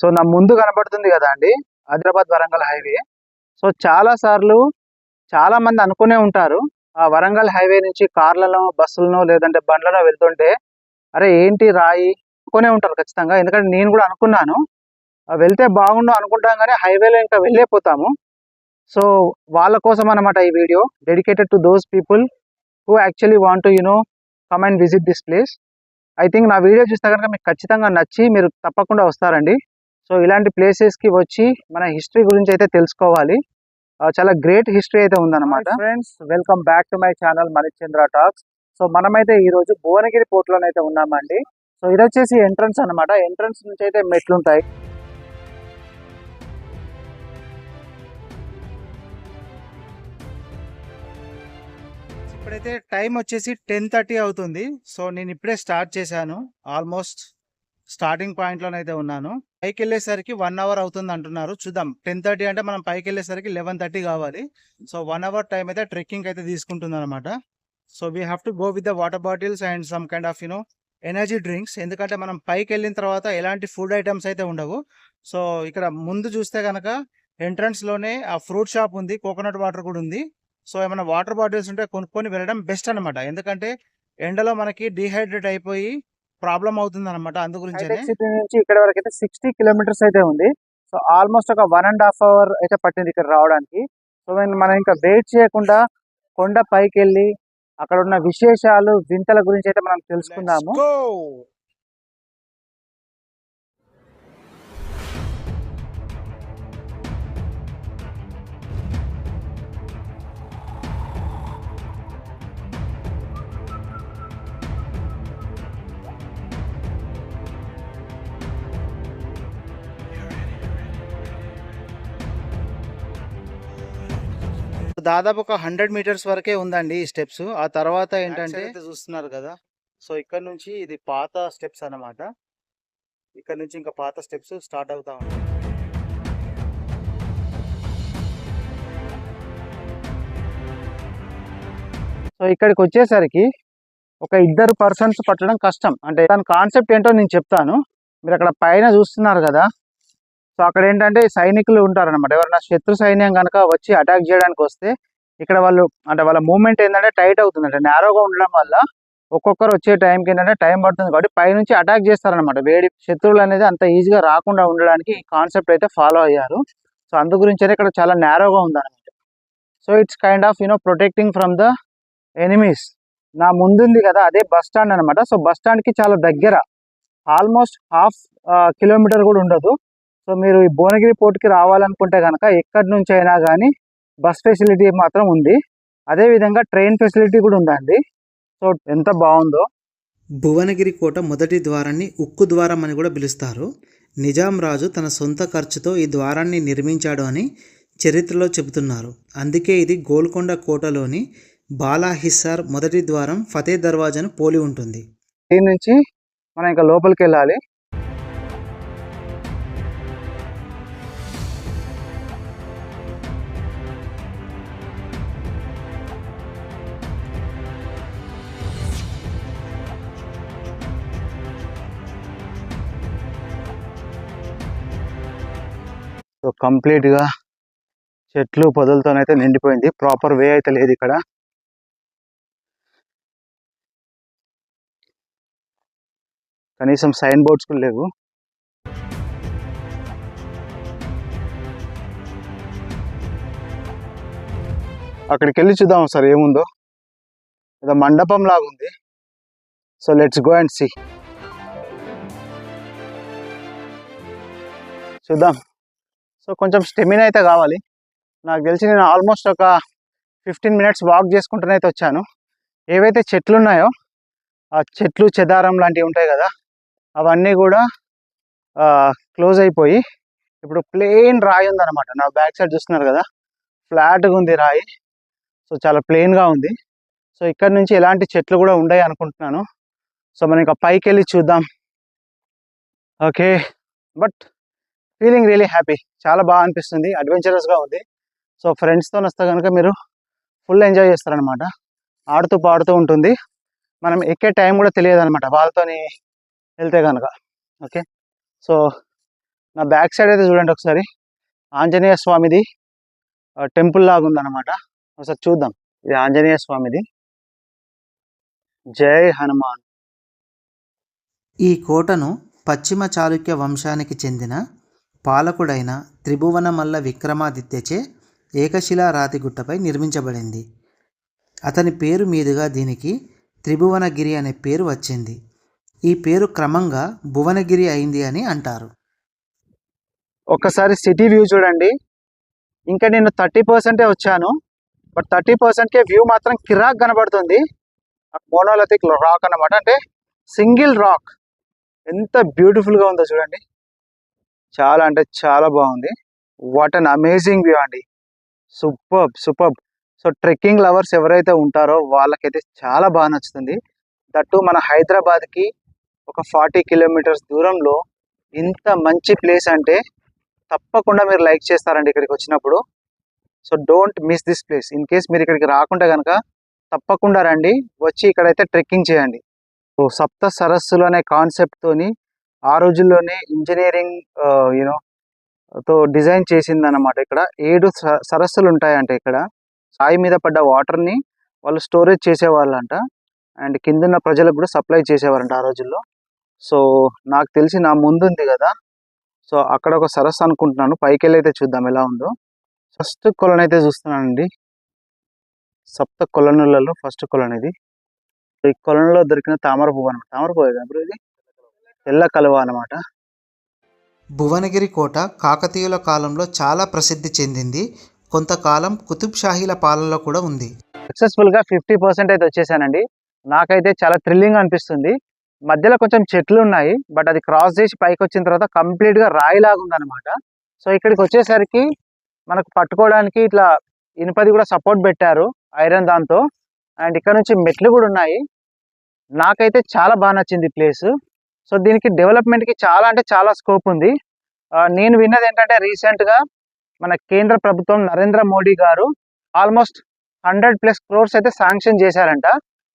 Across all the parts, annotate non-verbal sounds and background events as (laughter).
So నా ముందు కనబడుతుంది కదా అండి? హైదరాబాద్ వరంగల్ హైవే. సో చాలా సార్లు చాలా మంది అనుకునే ఉంటారు ఆ వరంగల్ హైవే నుంచి కార్లలో బస్సులను లేదంటే బండ్లలో వెళ్తుంటే అరే ఏంటి రాయి? అనుకునే ఉంటారు ఖచ్చితంగా. ఎందుకంటే నేను కూడా అనుకున్నాను. వెళ్తే బాగుండు అనుకుంటాం కానీ హైవేలో ఇంకా వెళ్ళేపోతాము సో వాళ్ళ కోసం అన్నమాట ఈ video. Dedicated to those people who actually want to you know come and visit this place I think నా వీడియో చూస్తే కనుక మీకు ఖచ్చితంగా నచ్చి మీరు తప్పకుండా వస్తారండి. సో ఇలాంటి ప్లేసెస్కి వచ్చి మన హిస్టరీ గురించి అయితే తెలుసుకోవాలి. చాలా గ్రేట్ హిస్టరీ అయితే ఉందన్నమాట. Friends welcome back to my channel Manichandra talks so మనమైతే ఈరోజు భువనగిరి పోర్ట్లోనైతే అయితే ఉన్నామండి. సో ఇది వచ్చేసి ఎంట్రన్స్ అనమాట ఎంట్రన్స్ నుంచి అయితే మెట్లు ఉంటాయి ఇప్పుడైతే టైం వచ్చేసి టెన్ థర్టీ అవుతుంది. సో నేను ఇప్పుడే స్టార్ట్ చేశాను. ఆల్మోస్ట్ స్టార్టింగ్ పాయింట్లోనైతే ఉన్నాను. పైకి వెళ్ళేసరికి వన్ అవర్ అవుతుంది అంటున్నారు చూద్దాం. టెన్ థర్టీ అంటే మనం పైకి వెళ్ళేసరికి లెవెన్ థర్టీ కావాలి. సో వన్ అవర్ టైం అయితే ట్రెక్కింగ్ అయితే తీసుకుంటుంది అనమాట so we have to go with the water bottles and some kind of you know energy drinks ఎందుకంటే మనం పైకి వెళ్ళిన తర్వాత ఎలాంటి ఫుడ్ ఐటమ్స్ అయితే ఉండవు. సో ఇక్కడ ముందు చూస్తే కనుక ఎంట్రన్స్లోనే ఆ ఫ్రూట్ షాప్ ఉంది. కోకోనట్ వాటర్ కూడా ఉంది. సో ఏమైనా వాటర్ బాటిల్స్ ఉంటే కొనుక్కొని వెళ్ళడం బెస్ట్ అనమాట ఎందుకంటే ఎండలో మనకి డిహైడ్రేట్ అయిపోయి ప్రాబ్లం అవుతుంది అనమాట సిటీ నుంచి ఇక్కడ వరకు అయితే సిక్స్టీ కిలోమీటర్స్ అయితే ఉంది. సో ఆల్మోస్ట్ ఒక వన్ అండ్ హాఫ్ అవర్ అయితే పట్టింది ఇక్కడ రావడానికి. సో మనం ఇంకా వెయిట్ చేయకుండా కొండ పైకి వెళ్ళి అక్కడ ఉన్న విశేషాలు వింతల గురించి అయితే మనం తెలుసుకుందాము. దాదాపు ఒక హండ్రెడ్ మీటర్స్ వరకే ఉందండి ఈ స్టెప్స్. ఆ తర్వాత ఏంటంటే చూస్తున్నారు కదా. సో ఇక్కడ నుంచి ఇది పాత స్టెప్స్ అన్నమాట. ఇక్కడ నుంచి ఇంకా పాత స్టెప్స్ స్టార్ట్ అవుతా ఉంటాయి. సో ఇక్కడికి వచ్చేసరికి ఒక ఇద్దరు పర్సన్స్ పట్టడం కష్టం. అంటే దాని కాన్సెప్ట్ ఏంటో నేను చెప్తాను. మీరు అక్కడ పైన చూస్తున్నారు కదా. సో అక్కడ ఏంటంటే సైనికులు ఉంటారన్నమాట. ఎవరైనా శత్రు సైన్యం కనుక వచ్చి అటాక్ చేయడానికి వస్తే ఇక్కడ వాళ్ళు అంటే వాళ్ళ మూమెంట్ ఏంటంటే టైట్ అవుతుంది అంటే నేరోగా ఉండడం వల్ల ఒక్కొక్కరు వచ్చే టైంకి ఏంటంటే టైం పడుతుంది కాబట్టి పైనుంచి అటాక్ చేస్తారనమాట వేడి శత్రువులు అనేది అంత ఈజీగా రాకుండా ఉండడానికి ఈ కాన్సెప్ట్ అయితే ఫాలో అయ్యారు. సో అందు గురించి అయితే ఇక్కడ చాలా నేరోగా ఉందన్నమాట. So it's kind of you know protecting from the enemies. నా ముందుంది కదా అదే బస్ స్టాండ్ అనమాట సో బస్ స్టాండ్కి చాలా దగ్గర ఆల్మోస్ట్ హాఫ్ కిలోమీటర్ కూడా ఉండదు. సో మీరు ఈ భువనగిరి పోర్ట్కి రావాలనుకుంటే కనుక ఎక్కడి నుంచి అయినా కానీ బస్ ఫెసిలిటీ మాత్రం ఉంది. అదే విధంగా ట్రైన్ ఫెసిలిటీ కూడా ఉందండి. సో ఎంత బాగుందో. భువనగిరి కోట మొదటి ద్వారాన్ని ఉక్కు ద్వారం అని కూడా పిలుస్తారు. నిజాం రాజు తన సొంత ఖర్చుతో ఈ ద్వారాన్ని నిర్మించాడు అని చరిత్రలో చెబుతున్నారు. అందుకే ఇది గోల్కొండ కోటలోని బాలాహిస్సార్ మొదటి ద్వారం ఫతే దర్వాజాను పోలి ఉంటుంది. దీని నుంచి మనం ఇంకా లోపలికి వెళ్ళాలి. కంప్లీట్గా చెట్లు పొదలతోనైతే నిండిపోయింది. ప్రాపర్ వే అయితే లేదు ఇక్కడ. కనీసం సైన్ బోర్డ్స్ కూడా లేవు. అక్కడికి వెళ్ళి చూద్దాం సార్ ఏముందో. ఏదో మండపం లాగా ఉంది. So let's go and see. చూద్దాం. సో కొంచెం స్టెమినా అయితే కావాలి. నాకు తెలిసి నేను ఆల్మోస్ట్ ఒక ఫిఫ్టీన్ మినిట్స్ వాక్ చేసుకుంటూనే అయితే వచ్చాను. ఏవైతే చెట్లు ఉన్నాయో ఆ చెట్లు చెదారం లాంటివి ఉంటాయి కదా అవన్నీ కూడా క్లోజ్ అయిపోయి ఇప్పుడు ప్లెయిన్ రాయి ఉందన్నమాట. నా బ్యాక్ సైడ్ చూస్తున్నారు కదా ఫ్లాట్గా ఉంది రాయి. సో చాలా ప్లెయిన్గా ఉంది. సో ఇక్కడ నుంచి ఎలాంటి చెట్లు కూడా ఉండయి అనుకుంటున్నాను. సో మనం ఇంకా పైకి వెళ్ళి చూద్దాం. Okay. But feeling really happy. చాలా బాగా అనిపిస్తుంది. అడ్వెంచరస్గా ఉంది. సో ఫ్రెండ్స్తో వస్తే కనుక మీరు ఫుల్ ఎంజాయ్ చేస్తారనమాట ఆడుతూ పాడుతూ ఉంటుంది. మనం ఎక్కే టైం కూడా తెలియదు అనమాట వాళ్ళతోని వెళ్తే కనుక ఓకే సో నా బ్యాక్ సైడ్ అయితే చూడండి ఒకసారి. ఆంజనేయ స్వామిది టెంపుల్ లాగా ఉందన్నమాట. ఒకసారి చూద్దాం. ఇది ఆంజనేయ స్వామిది. జై హనుమాన్. ఈ కోటను పశ్చిమ చాళుక్య వంశానికి చెందిన పాలకుడైన త్రిభువనమల్ల విక్రమాదిత్యచే ఏకశిలా రాతిగుట్టపై నిర్మించబడింది. అతని పేరు మీదుగా దీనికి త్రిభువనగిరి అనే పేరు వచ్చింది. ఈ పేరు క్రమంగా భువనగిరి అయింది అని అంటారు. ఒక్కసారి సిటీ వ్యూ చూడండి. ఇంకా నేను థర్టీ పర్సెంటే వచ్చాను. బట్ థర్టీ పర్సెంట్కే వ్యూ మాత్రం కిరాక్ కనబడుతుంది. మోనోలతిక్ రాక్ అన్నమాట. అంటే సింగిల్ రాక్. ఎంత బ్యూటిఫుల్గా ఉందో చూడండి. చాలా అంటే చాలా బాగుంది. వాట్ అన్ అమేజింగ్ వ్యూ అండి. Super super. So trekking lovers ఎవరైతే ఉంటారో వాళ్ళకైతే చాలా బాగా నచ్చుతుంది. దట్టు మన హైదరాబాద్కి ఒక ఫార్టీ కిలోమీటర్స్ దూరంలో ఇంత మంచి ప్లేస్ అంటే తప్పకుండా మీరు లైక్ చేస్తారండి ఇక్కడికి వచ్చినప్పుడు. So don't miss this place. In case మీరు ఇక్కడికి రాకుండా కనుక తప్పకుండా రండి. వచ్చి ఇక్కడైతే ట్రెక్కింగ్ చేయండి. సో సప్త సరస్సులు అనే కాన్సెప్ట్ తోని ఆ రోజుల్లోనే ఇంజనీరింగ్ యూనో తో డిజైన్ చేసింది అనమాట ఇక్కడ. ఏడు స- సరస్సులు ఉంటాయంట ఇక్కడ. సాయి మీద పడ్డ వాటర్ని వాళ్ళు స్టోరేజ్ చేసేవాళ్ళంట. అండ్ కిందున్న ప్రజలకు కూడా సప్లై చేసేవారంట ఆ రోజుల్లో. సో నాకు తెలిసి నా ముందు ఉంది కదా. సో అక్కడ ఒక సరస్సు అనుకుంటున్నాను. పైకి వెళ్ళి చూద్దాం ఎలా ఉందో. ఫస్ట్ కొలను అయితే చూస్తున్నానండి. సప్త కొలనులలో ఫస్ట్ కొలను ఇది ఈ కొలనులో దొరికిన తామర పువ్వు అనమాట తామర పువ్వు కదా బ్రో ఇది? తెల్ల కలువ అనమాట భువనగిరి కోట కాకతీయుల కాలంలో చాలా ప్రసిద్ధి చెందింది. కొంతకాలం కుతుబ్ షాహీల పాలనలో కూడా ఉంది. సక్సెస్ఫుల్గా ఫిఫ్టీ పర్సెంట్ అయితే వచ్చేసానండి. నాకైతే చాలా థ్రిల్లింగ్ అనిపిస్తుంది. మధ్యలో కొంచెం చెట్లు ఉన్నాయి. బట్ అది క్రాస్ చేసి పైకి వచ్చిన తర్వాత కంప్లీట్గా రాయిలాగా ఉందన్నమాట. సో ఇక్కడికి వచ్చేసరికి మనకు పట్టుకోవడానికి ఇట్లా ఇనుపది కూడా సపోర్ట్ పెట్టారు ఐరన్ దాంతో. అండ్ ఇక్కడ నుంచి మెట్లు కూడా ఉన్నాయి. నాకైతే చాలా బాగా నచ్చింది ప్లేస్. సో దీనికి డెవలప్మెంట్కి చాలా అంటే చాలా స్కోప్ ఉంది. నేను విన్నది ఏంటంటే రీసెంట్గా మన కేంద్ర ప్రభుత్వం నరేంద్ర మోడీ గారు ఆల్మోస్ట్ హండ్రెడ్ ప్లస్ క్రోర్స్ అయితే శాంక్షన్ చేశారంట.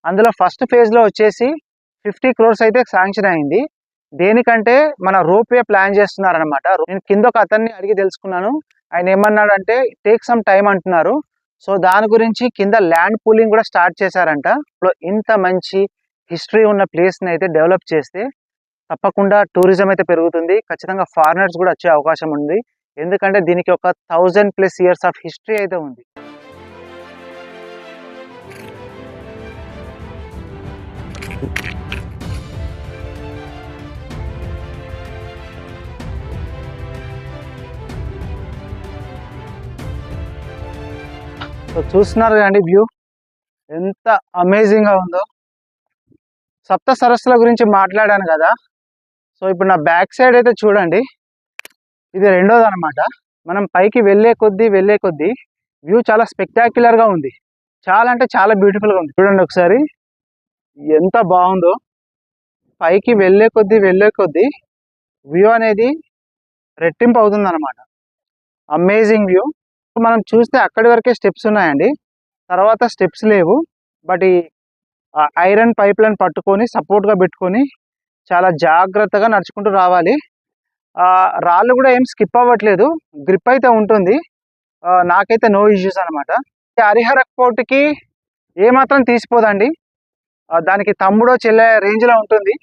అందులో ఫస్ట్ ఫేజ్లో వచ్చేసి ఫిఫ్టీ క్రోర్స్ అయితే శాంక్షన్ అయింది. దేనికంటే మన రోప్వే ప్లాన్ చేస్తున్నారనమాట నేను కింద ఒక అతన్ని అడిగి తెలుసుకున్నాను. ఆయన ఏమన్నాడంటే టేక్ సమ్ టైం అంటున్నారు. సో దాని గురించి కింద ల్యాండ్ పూలింగ్ కూడా స్టార్ట్ చేశారంట. ఇప్పుడు ఇంత మంచి హిస్టరీ ఉన్న ప్లేస్ని అయితే డెవలప్ చేస్తే తప్పకుండా టూరిజం అయితే పెరుగుతుంది. ఖచ్చితంగా ఫారినర్స్ కూడా వచ్చే అవకాశం ఉంది. ఎందుకంటే దీనికి ఒక thousand plus years of history అయితే ఉంది. సో చూస్తున్నారు కదండి వ్యూ ఎంత అమేజింగ్గా ఉందో. సప్త సరస్సుల గురించి మాట్లాడాను కదా. సో ఇప్పుడు నా బ్యాక్ సైడ్ అయితే చూడండి. ఇది రెండోది అనమాట మనం పైకి వెళ్ళే కొద్దీ వెళ్ళే కొద్దీ వ్యూ చాలా స్పెక్టాక్యులర్గా ఉంది. చాలా అంటే చాలా బ్యూటిఫుల్గా ఉంది. చూడండి ఒకసారి. ఎంత బాగుందో. పైకి వెళ్ళే కొద్దీ వెళ్ళే కొద్దీ వ్యూ అనేది రెట్టింపు అవుతుంది అనమాట అమేజింగ్ వ్యూ. మనం చూస్తే అక్కడి వరకే స్టెప్స్ ఉన్నాయండి. తర్వాత స్టెప్స్ లేవు. బట్ ఈ ఐరన్ పైప్ లైన్ పట్టుకొని సపోర్ట్గా పెట్టుకొని చాలా జాగ్రత్తగా నడుచుకుంటూ రావాలి. రాళ్ళు కూడా ఏం స్కిప్ అవ్వట్లేదు. గ్రిప్ అయితే ఉంటుంది. నాకైతే నో ఇష్యూస్ అనమాట హరిహర పోర్ట్కి ఏమాత్రం తీసిపోదండి. దానికి తమ్ముడో చెల్లె రేంజ్లో ఉంటుంది.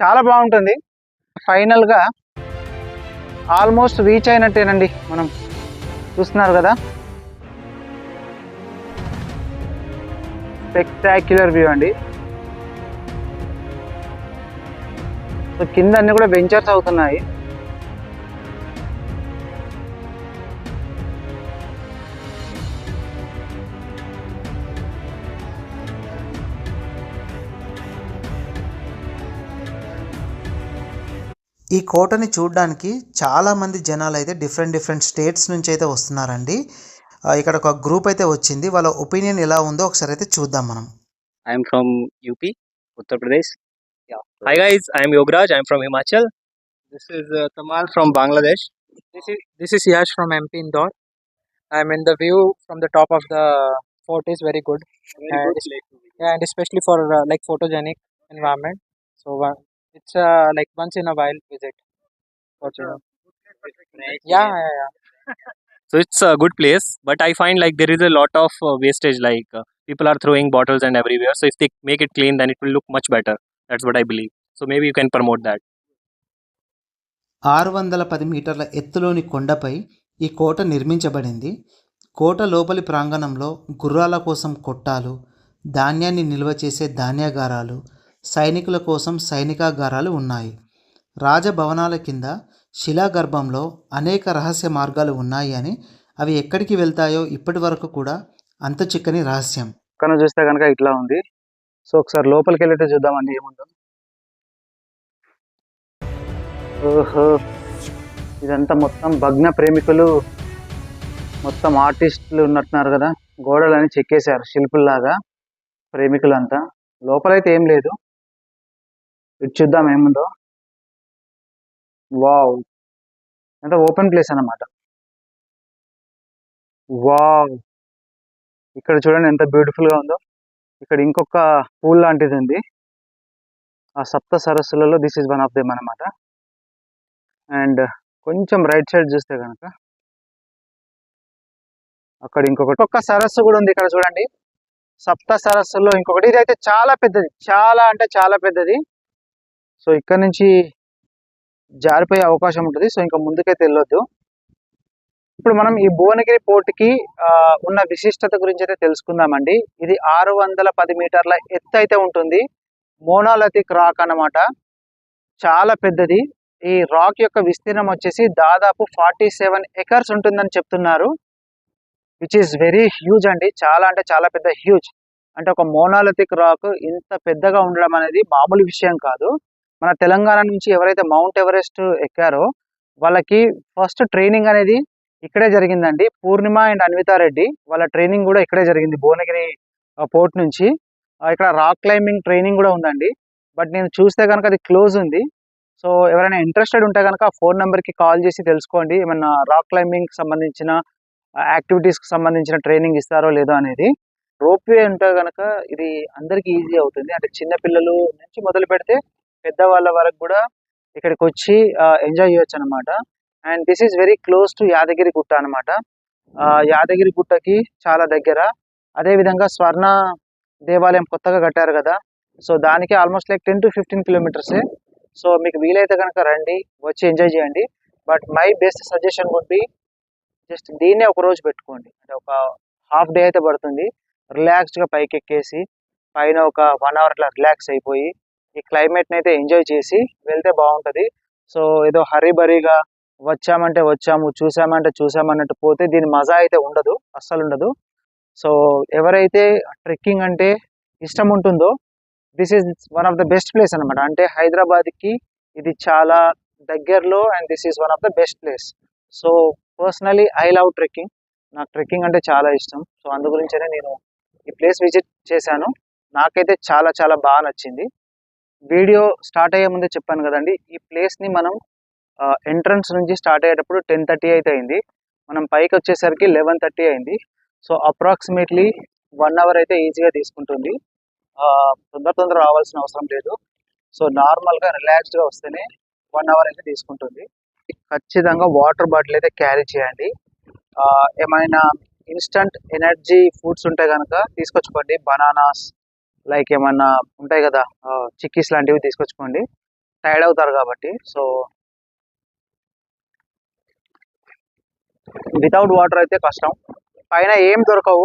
చాలా బాగుంటుంది. ఫైనల్గా ఆల్మోస్ట్ రీచ్ అయినట్టేనండి మనం చూస్తున్నారు కదా. స్పెక్టాక్యులర్ వ్యూ అండి. సో కింద అన్ని కూడా వెంచర్స్ అవుతున్నాయి ఈ కోటని చూడడానికి చాలామంది జనాలు అయితే డిఫరెంట్ డిఫరెంట్ స్టేట్స్ నుంచి అయితే వస్తున్నారండి ఇక్కడ ఒక గ్రూప్ అయితే వచ్చింది వాళ్ళ ఒపీనియన్ ఎలా ఉందో ఒకసారి అయితే చూద్దాం మనం I am from UP, Uttar Pradesh. Yeah. Hi guys, I am Yograj. I am from Himachal. This is uh, Tamal from Bangladesh. This is this is Yash from MP Indore. I mean the view from the top of the fort is very good. And es- yeah, and especially for uh, like photogenic environment. So uh, it's uh, like once in a while visit. for. Yeah, yeah, yeah. (laughs) So it's a good place, but I find like there is a lot of uh, wastage. Like uh, people are throwing bottles and everywhere. So if they make it clean, then it will look much better. That's what I believe. So maybe you can promote that. ఆరు వందల పది మీటర్ల ఎత్తులోని కొండపై ఈ కోట నిర్మించబడింది కోట లోపలి ప్రాంగణంలో గుర్రాల కోసం కొట్టాలు ధాన్యాన్ని నిల్వ చేసే ధాన్యాగారాలు సైనికుల కోసం సైనికాగారాలు ఉన్నాయి రాజభవనాల కింద శిలాగర్భంలో అనేక రహస్య మార్గాలు ఉన్నాయి అని అవి ఎక్కడికి వెళ్తాయో ఇప్పటి వరకు కూడా అంత చిక్కని రహస్యం పక్కన చూస్తే కనుక ఇట్లా ఉంది సో ఒకసారి లోపలికి వెళ్ళితే చూద్దామండి ఏముందో ఓహో! ఇదంతా మొత్తం భగ్న ప్రేమికులు మొత్తం ఆర్టిస్టులు ఉన్నట్టున్నారు కదా? గోడలని చెక్కేశారు శిల్పుల్లాగా ప్రేమికులంతా. లోపలైతే ఏం లేదు. ఇటు చూద్దాం ఏముందో. వావ్! అంటే ఓపెన్ ప్లేస్ అన్నమాట. వావ్! ఇక్కడ చూడండి ఎంత బ్యూటిఫుల్గా ఉందో. ఇక్కడ ఇంకొక పూల్ లాంటిది ఉంది ఆ సప్త సరస్సులలో this is one of them అనమాట అండ్ కొంచెం రైట్ సైడ్ చూస్తే కనుక అక్కడ ఇంకొకటి ఒక్క సరస్సు కూడా ఉంది ఇక్కడ చూడండి. సప్త సరస్సులో ఇంకొకటి. ఇది అయితే చాలా పెద్దది. చాలా అంటే చాలా పెద్దది. సో ఇక్కడ నుంచి జారిపోయే అవకాశం ఉంటుంది. సో ఇంకా ముందుకైతే వెళ్ళొద్దు. ఇప్పుడు మనం ఈ భువనగిరి పోర్టుకి కి ఉన్న విశిష్టత గురించి అయితే తెలుసుకుందామండి. ఇది ఆరు వందల పది మీటర్ల ఎత్తు అయితే ఉంటుంది. మోనాలతిక్ రాక్ అన్నమాట. చాలా పెద్దది. ఈ రాక్ యొక్క విస్తీర్ణం వచ్చేసి దాదాపు ఫార్టీ సెవెన్ ఎకర్స్ ఉంటుందని చెప్తున్నారు. విచ్ ఈస్ వెరీ హ్యూజ్ అండి. చాలా అంటే చాలా పెద్ద హ్యూజ్ అంటే ఒక మోనాలతిక్ రాక్ ఇంత పెద్దగా ఉండడం అనేది మామూలు విషయం కాదు. మన తెలంగాణ నుంచి ఎవరైతే మౌంట్ ఎవరెస్ట్ ఎక్కారో వాళ్ళకి ఫస్ట్ ట్రైనింగ్ అనేది ఇక్కడే జరిగిందండి. పూర్ణిమ అండ్ అన్వితారెడ్డి వాళ్ళ ట్రైనింగ్ కూడా ఇక్కడే జరిగింది భువనగిరి పోర్ట్ నుంచి. ఇక్కడ రాక్ క్లైంబింగ్ ట్రైనింగ్ కూడా ఉందండి. బట్ నేను చూస్తే కనుక అది క్లోజ్ ఉంది. సో ఎవరైనా ఇంట్రెస్టెడ్ ఉంటే కనుక ఫోన్ నెంబర్కి కాల్ చేసి తెలుసుకోండి. ఏమన్నా రాక్ క్లైంబింగ్ సంబంధించిన యాక్టివిటీస్కి సంబంధించిన ట్రైనింగ్ ఇస్తారో లేదో అనేది. రోప్వే ఉంటే కనుక ఇది అందరికీ ఈజీ అవుతుంది. అంటే చిన్నపిల్లలు నుంచి మొదలు పెడితే పెద్దవాళ్ళ వరకు కూడా ఇక్కడికి వచ్చి ఎంజాయ్ చేయొచ్చు అనమాట and this is very close to Yadagiri Gutta అనమాట యాదగిరి గుట్టకి చాలా దగ్గర. అదే విధంగా స్వర్ణ దేవాలయం కొత్తగా కట్టారు కదా. సో దానికి almost like ten to fifteen కిలోమీటర్సే so మీకు వీలైతే కనుక రండి వచ్చి ఎంజాయ్ చేయండి. But my best suggestion would be just దీన్నే ఒక రోజు పెట్టుకోండి. అంటే ఒక హాఫ్ డే అయితే పడుతుంది. రిలాక్స్డ్గా పైకి ఎక్కేసి పైన ఒక వన్ అవర్ అట్లా రిలాక్స్ అయిపోయి ఈ క్లైమేట్ని అయితే ఎంజాయ్ చేసి వెళ్తే బాగుంటుంది. సో ఏదో హరీ బరీగా వచ్చామంటే వచ్చాము చూసామంటే చూసామన్నట్టు పోతే దీని మజా అయితే ఉండదు అస్సలు ఉండదు. సో ఎవరైతే ట్రెక్కింగ్ అంటే ఇష్టం ఉంటుందో this is one of the best place అనమాట అంటే హైదరాబాద్కి ఇది చాలా దగ్గరలో and this is one of the best place so personally I love trekking నాకు ట్రెక్కింగ్ అంటే చాలా ఇష్టం. సో అందు గురించనే నేను ఈ ప్లేస్ విజిట్ చేశాను. నాకైతే చాలా చాలా బాగా నచ్చింది. వీడియో స్టార్ట్ అయ్యే ముందే చెప్పాను కదండి ఈ ప్లేస్ని మనం ఎంట్రన్స్ నుంచి స్టార్ట్ అయ్యేటప్పుడు టెన్ థర్టీ అయితే అయింది. మనం పైకి వచ్చేసరికి లెవెన్ థర్టీ అయింది. సో అప్రాక్సిమేట్లీ వన్ అవర్ అయితే ఈజీగా తీసుకుంటుంది. తొందర తొందర రావాల్సిన అవసరం లేదు. సో నార్మల్గా రిలాక్స్డ్గా వస్తేనే వన్ అవర్ అయితే తీసుకుంటుంది. ఖచ్చితంగా వాటర్ బాటిల్ అయితే క్యారీ చేయండి. ఏమైనా ఇన్స్టంట్ ఎనర్జీ ఫుడ్స్ ఉంటే కనుక తీసుకొచ్చుకోండి. బనానాస్ లైక్ ఏమన్నా ఉంటాయి కదా చిక్కీస్ లాంటివి తీసుకొచ్చుకోండి. టైర్డ్ అవుతారు కాబట్టి. సో వితౌట్ వాటర్ అయితే కష్టం. పైన ఏం దొరకవు.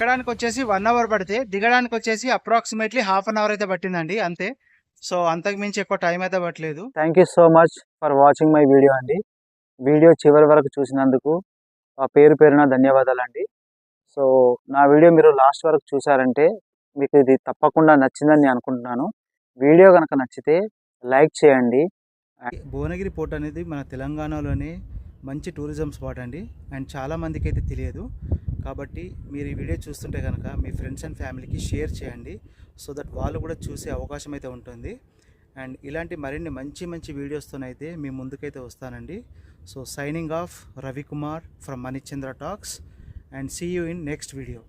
ఎక్కడానికి వచ్చేసి వన్ అవర్ పడితే దిగడానికి వచ్చేసి అప్రాక్సిమేట్లీ హాఫ్ అన్ అవర్ అయితే పట్టిందండి అంతే. సో అంతకు మించి ఎక్కువ టైం అయితే పట్టలేదు. Thank you so much for watching my video అండి. వీడియో చివరి వరకు చూసినందుకు ఆ పేరు పేరున ధన్యవాదాలు అండి సో నా వీడియో మీరు లాస్ట్ వరకు చూసారంటే మీకు ఇది తప్పకుండా నచ్చిందని నేను అనుకుంటున్నాను. వీడియో కనుక నచ్చితే లైక్ చేయండి. భువనగిరి పోర్ట్ అనేది మన తెలంగాణలోనే మంచి టూరిజం స్పాట్ అండి. అండ్ చాలా మందికి అయితే తెలియదు. కాబట్టి మీరు ఈ వీడియో చూస్తుంటే కనుక మీ ఫ్రెండ్స్ అండ్ ఫ్యామిలీకి షేర్ చేయండి సో దట్ వాళ్ళు కూడా చూసే అవకాశం అయితే ఉంటుంది. అండ్ ఇలాంటి మరిన్ని మంచి మంచి వీడియోస్తోనైతే మీ ముందుకైతే వస్తానండి. So signing off Ravikumar from Manichandra talks and see you in next video